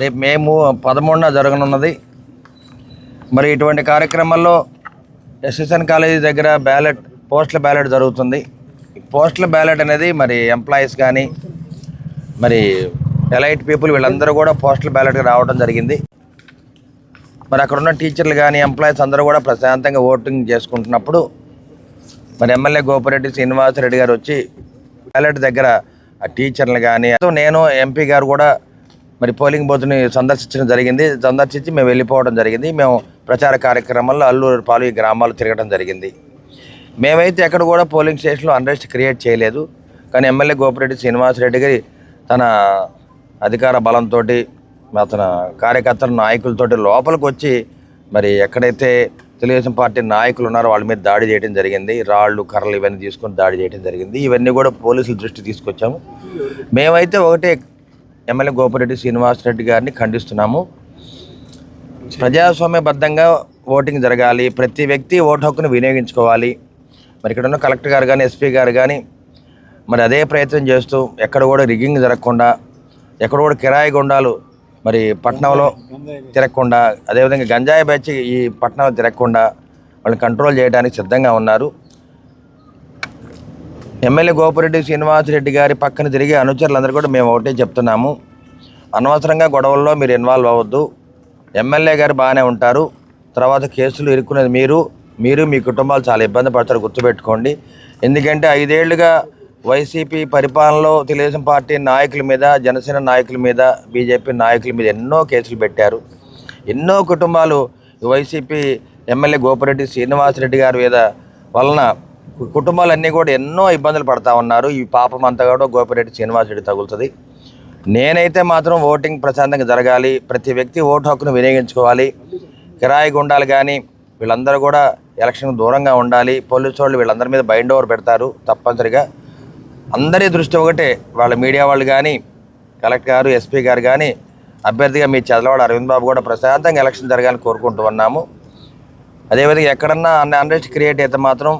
రేపు మేము పదమూడున జరగనున్నది. మరి ఇటువంటి కార్యక్రమాల్లో ఎస్ఎస్ఎన్ కాలేజీ దగ్గర బ్యాలెట్ పోస్టుల బ్యాలెట్ జరుగుతుంది. పోస్టుల బ్యాలెట్ అనేది మరి ఎంప్లాయీస్ కానీ మరి ఎలైట్ పీపుల్ వీళ్ళందరూ కూడా పోస్టల్ బ్యాలెట్కి రావడం జరిగింది. మరి అక్కడ ఉన్న టీచర్లు కానీ ఎంప్లాయీస్ అందరూ కూడా ప్రశాంతంగా ఓటింగ్ చేసుకుంటున్నప్పుడు మరి ఎమ్మెల్యే గోపిరెడ్డి శ్రీనివాసరెడ్డి గారు వచ్చి బ్యాలెట్ దగ్గర ఆ టీచర్లు కానీ నేను ఎంపీ గారు కూడా మరి పోలింగ్ బూత్ని సందర్శించడం జరిగింది. సందర్శించి మేము వెళ్ళిపోవడం జరిగింది. మేము ప్రచార కార్యక్రమాల్లో అల్లూరు పాలు ఈ గ్రామాలు తిరగడం జరిగింది. మేమైతే ఎక్కడ కూడా పోలింగ్ స్టేషన్లో అన్రెస్ట్ క్రియేట్ చేయలేదు. కానీ ఎమ్మెల్యే గోపిరెడ్డి శ్రీనివాసరెడ్డి గారి తన అధికార బలంతో అతను కార్యకర్తల నాయకులతోటి లోపలికి వచ్చి మరి ఎక్కడైతే తెలుగుదేశం పార్టీ నాయకులు ఉన్నారో వాళ్ళ మీద దాడి చేయడం జరిగింది. రాళ్ళు కర్రలు ఇవన్నీ తీసుకొని దాడి చేయడం జరిగింది. ఇవన్నీ కూడా పోలీసుల దృష్టి తీసుకొచ్చాము. మేమైతే ఒకటే ఎమ్మెల్యే గోపిరెడ్డి శ్రీనివాసరెడ్డి గారిని ఖండిస్తున్నాము. ప్రజాస్వామ్యబద్ధంగా ఓటింగ్ జరగాలి. ప్రతి వ్యక్తి ఓటు హక్కును వినియోగించుకోవాలి. మరి ఇక్కడ ఉన్న కలెక్టర్ గారు కానీ ఎస్పీ గారు కానీ మరి అదే ప్రయత్నం చేస్తూ ఎక్కడ కూడా రిగ్గింగ్ జరగకుండా ఎక్కడ కూడా కిరాయి గుండాలు మరి పట్టణంలో తిరగకుండా అదేవిధంగా గంజాయి బ్యాచ్ ఈ పట్టణంలో తిరగకుండా వాళ్ళని కంట్రోల్ చేయడానికి సిద్ధంగా ఉన్నారు. ఎమ్మెల్యే గోపిరెడ్డి శ్రీనివాసరెడ్డి గారి పక్కన తిరిగే అనుచరులందరూ కూడా మేము ఒకటే చెప్తున్నాము. అనవసరంగా గొడవల్లో మీరు ఇన్వాల్వ్ అవ్వద్దు. ఎమ్మెల్యే గారు బాగానే ఉంటారు. తర్వాత కేసులు ఇరుక్కునేది మీరు. మీరు మీ కుటుంబాలు చాలా ఇబ్బంది పడతారు. గుర్తుపెట్టుకోండి. ఎందుకంటే ఐదేళ్ళుగా వైసీపీ పరిపాలనలో తెలుగుదేశం పార్టీ నాయకుల మీద జనసేన నాయకుల మీద బీజేపీ నాయకుల మీద ఎన్నో కేసులు పెట్టారు. ఎన్నో కుటుంబాలు వైసీపీ ఎమ్మెల్యే గోపిరెడ్డి శ్రీనివాసరెడ్డి గారి మీద వలన కుటుంబాలన్నీ కూడా ఎన్నో ఇబ్బందులు పడతా ఉన్నారు. ఈ పాపం అంతా కూడా గోపిరెడ్డి శ్రీనివాసుడి తగులుతుంది. నేనైతే మాత్రం ఓటింగ్ ప్రశాంతంగా జరగాలి. ప్రతి వ్యక్తి ఓటు హక్కును వినియోగించుకోవాలి. కిరాయి గుండాలు కానీ వీళ్ళందరూ కూడా ఎలక్షన్ దూరంగా ఉండాలి. పోలీసు వాళ్ళు వీళ్ళందరి మీద బైండ్ ఓవర్ పెడతారు తప్పనిసరిగా. అందరి దృష్టి ఒకటే వాళ్ళ మీడియా వాళ్ళు కానీ కలెక్టర్ గారు ఎస్పీ గారు కానీ అభ్యర్థిగా మీ చదలవాడ అరవింద్ బాబు కూడా ప్రశాంతంగా ఎలక్షన్ జరగాలని కోరుకుంటూ ఉన్నాము. అదేవిధంగా ఎక్కడన్నా అన్ అన్రెస్ట్ క్రియేట్ అయితే మాత్రం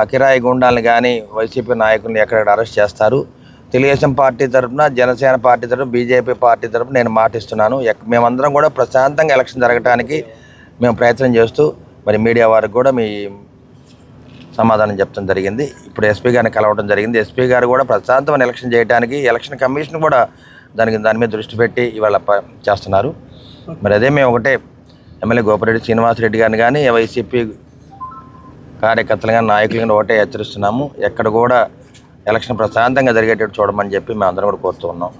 కిరాయి గుండాలను కానీ వైసీపీ నాయకుల్ని ఎక్కడెక్కడ అరెస్ట్ చేస్తారు? తెలుగుదేశం పార్టీ తరఫున జనసేన పార్టీ తరఫున బీజేపీ పార్టీ తరఫున నేను మాటిస్తున్నాను. ఎక్- మేమందరం కూడా ప్రశాంతంగా ఎలక్షన్ జరగడానికి మేము ప్రయత్నం చేస్తూ మరి మీడియా వారికి కూడా మీ సమాధానం చెప్పడం జరిగింది. ఇప్పుడు ఎస్పీ గారిని కలవడం జరిగింది. ఎస్పీ గారు కూడా ప్రశాంతమైన ఎలక్షన్ చేయడానికి ఎలక్షన్ కమిషన్ కూడా దానికి దాని మీద దృష్టి పెట్టి ఇవాళ చేస్తున్నారు. మరి అదే మేము ఒకటే ఎమ్మెల్యే గోపిరెడ్డి శ్రీనివాసరెడ్డి గారిని కానీ వైసీపీ కార్యకర్తలు కానీ నాయకులు కానీ ఒకటే హెచ్చరిస్తున్నాము. ఎక్కడ కూడా ఎలక్షన్ ప్రశాంతంగా జరిగేటట్టు చూడమని చెప్పి మేము అందరం కూడా కోరుతూ ఉన్నాం.